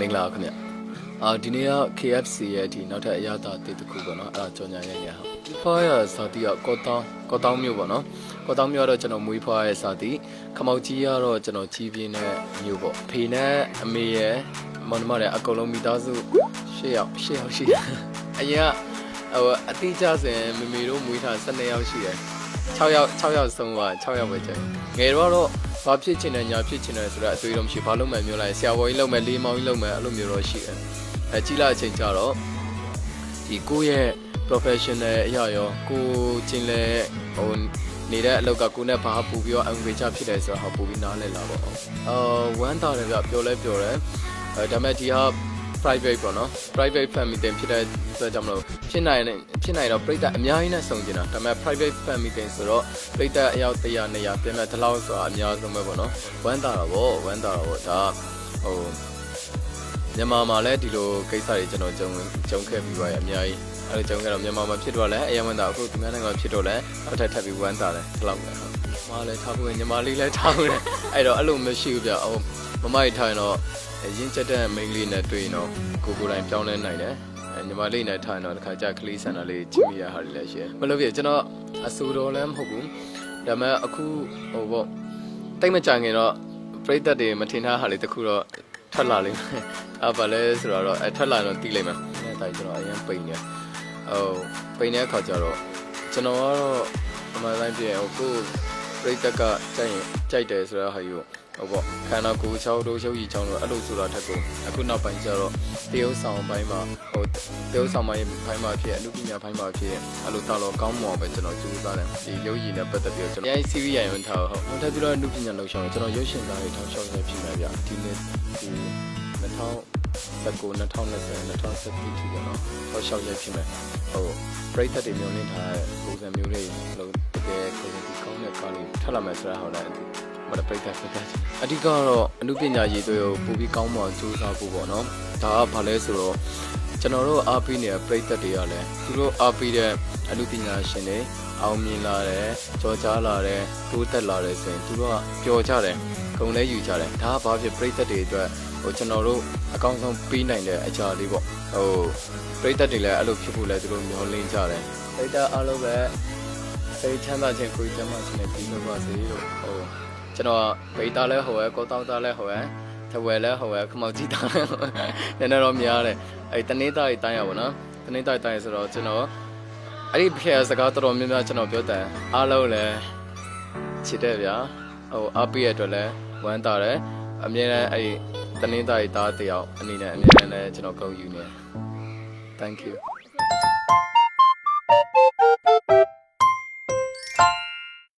မင်္ဂလာပါခင်ဗျအာဒီနေ့က KFC ရဲ့ဒီနောက်ထပ်အရသာတစ်တစ်ခုပေါ့နော်အဲ့ဒါကြော်ညာရဲ့ရဟုတ်ဖွားရစာတီကကောတောင်းကောတောင်းမြို့ပေါ့နော်ကောတောင်းမြို့ကတော့ကျွန်တော်မွေးဖွားရဲ့စာတီခမောက်ကြီးကတော့ကျွန်တော်ကြီးပြင်းတဲ့မြို့ပေါ့ဖေနဲ့အမေရဲ့မောင်နှမတွေအကုန်လုံးမိသားစု၈ယောက်၈ယောက်ရှိတယ်အရင်ကဟိုအတိအကျဆိုရင်မမေတို့မွေးထား12ယောက်ရှိတယ်6ယောက်6ယောက်ဆုံးသွား6ယောက်ပဲကျန်ငယ်တော့တော့ ဘာဖြစ်ချင်တယ်ညာဖြစ်ချင်တယ်ဆိုတော့အသွေးတော့မရှိဘာလို့မှမျိုးလိုက်ဆရာဝန်ကြီးလုပ်မယ်လေးမောင်ကြီးလုပ်မယ်အဲ့လိုမျိုးတော့ရှိတယ်အဲကြီးလာအချိန်ကျတော့ဒီကိုယ့်ရဲ့ professional အရာရောကိုကျင်လဲဟိုနေတဲ့အလောက်ကကိုနဲ့ဘာပူပြီးတော့အငွေချဖြစ်တယ်ဆိုတော့ဟာပူပြီးနားလဲလာပေါ့အာဝမ်းတာတယ်ဗျပျော်လဲပျော်တယ်အဲဒါမဲ့ဒီဟာ private ပေါ့နော် private family တင်ဖြစ်တဲ့အတွက်ကြောင့်မလို့ဖြစ်နိုင်တယ်ဖြစ်နိုင်တော့ပြိတ္တအများကြီးနဲ့စုံကျင်တာဒါပေမဲ့ private family တင်ဆိုတော့ပြိတ္တအယောက်100 200ပြင်မဲ့ဒီလောက်ဆိုတာအများဆုံးပဲပေါ့နော်ဝမ်းတာတော့ဗောဝမ်းတာတော့ဗောဒါဟိုမြန်မာမှာလည်းဒီလိုကိစ္စတွေကျွန်တော်ကြုံကြုံခဲ့ပြီးပါရဲ့အများကြီးအဲ့လိုကြုံခဲ့တော့မြန်မာမှာဖြစ်တော့လဲအယံဝမ်းတာအခုဒီမြန်မာနိုင်ငံမှာဖြစ်တော့လဲအထက်ထပ်ပြီးဝမ်းတာလဲဒီလောက်ပဲဟုတ်မလည်းထားဖို့ညီမလေးလည်းထားဖို့အဲ့တော့အဲ့လိုမရှိဘူးဗျဟိုမမကြီးထားရင်တော့ ရင်းချက်တဲ့မိန်းကလေးနဲ့တွေ့ရင်တော့ကိုကိုယ်တိုင်ပြောင်းလဲနိုင်တယ်အဲညီမလေးနဲ့ထိုင်တော့တစ်ခါကျကလေးဆန်တာလေးချစ်မိရဟာတွေလည်းရှိတယ်မလို့ပြကျွန်တော်အဆူတော်လည်းမဟုတ်ဘူးဒါပေမဲ့အခုဟိုပေါ့တိတ်မကြခင်တော့ပြိသက်တွေမထင်ထားဟာလေးတခုတော့ထွက်လာလိမ့်မယ်အဲဘာလဲဆိုတော့အဲထွက်လာတော့တီးလိမ့်မယ်အဲတိုင်ကျွန်တော်အရင်ပိန်နေဟိုပိန်တဲ့အခါကျတော့ကျွန်တော်ကတော့အမှန်တိုင်းပြဟိုကို ပြိသက်ကကြိုက်ရင်ကြိုက်တယ်ဆိုတော့ဟာယူဟုတ်ပေါ့ခန္ဓာကိုယ်ချောင်းတို့ရုပ်ရည်ချောင်းတို့အဲ့လိုဆိုတာထက်ကိုအခုနောက်ပိုင်းကျတော့တရုပ်ဆောင်ပိုင်းမှာဟိုတရုပ်ဆောင်ပိုင်းဘိုင်းမှာဖြစ်အမှုပညာဘိုင်းမှာဖြစ်အဲ့လိုတော်တော်ကောင်းမွန်ပဲကျွန်တော်ကြိုးစားတယ်ဒီရုပ်ရည်နဲ့ပတ်သက်ပြီးတော့ကျွန်တော်အဲ CV ရရင်ထားဟုတ်နောက်ထပ်ပြီးတော့အမှုပညာလှူဆောင်ကျွန်တော်ရုပ်ရှင်သားတွေထောက်ရှောက်ရဖြစ်နေဗျဒီနေ့ဒီ 2019 2020 2021ထိပေါ့နော်ထောက်ရှောက်ရဖြစ်မယ်ဟုတ်ပရိသတ်တွေမျိုးလင်းထားတဲ့ပုံစံမျိုးလေးလို့တကယ်ကိုယ်ကိုကောင်းတဲ့ကားလေးထပ်လာမယ်ဆိုတော့ဟုတ်တယ်မရပိတ်သက်ဖြစ်တယ်အဓိကတော့အမှုပညာရေးတွေကိုပို့ပြီးကောင်းမွန်စူးစမ်းဖို့ပေါ့နော်ဒါကဘာလဲဆိုတော့ ကျွန်တော်တို့အားပေးနေတဲ့ပရိသတ်တွေကလည်းသူတို့အားပေးတဲ့အမှုပညာရှင်တွေအောင်မြင်လာတယ်ကြော်ကြားလာတယ်တိုးတက်လာတယ်ဆိုရင်သူတို့ကပျော်ကြတယ်ဂုဏ်လဲယူကြတယ်ဒါကဘာဖြစ်ပရိသတ်တွေအတွက်ဟိုကျွန်တော်တို့အကောင်းဆုံးပေးနိုင်တဲ့အရာလေးပေါ့ဟိုပရိသတ်တွေလည်းအဲ့လိုဖြစ်ဖို့လဲသူတို့မျှော်လင့်ကြတယ်ပရိသတ်အားလုံးပဲစိတ်ချမ်းသာခြင်းကိုယ်ကျမ်းမာခြင်းနဲ့ပြီးလို့ပါစေလို့ဟိုကျွန်တော်ဗေတာလဲဟိုရဲကိုတောင်းတာလဲဟိုရဲ ထဝယ်လဲဟိုရဲခမောက်ကြီးတာလဲနည်းနည်းတော့များတယ်အဲ့တနေ့သားကြီးတိုင်းရပါတော့တနေ့သားတိုင်းဆိုတော့ကျွန်တော်အဲ့ဒီဖေစကားတော်တော်များများကျွန်တော်ပြောတယ်အားလုံးလည်းချစ်တယ်ဗျာဟိုအားပေးရအတွက်လည်းဝမ်းသာတယ်အမြဲတမ်းအဲ့ဒီတနေ့သားကြီးသားတယောက်အနေနဲ့အမြဲတမ်းလည်းကျွန်တော်ဂုဏ်ယူနေ Thank you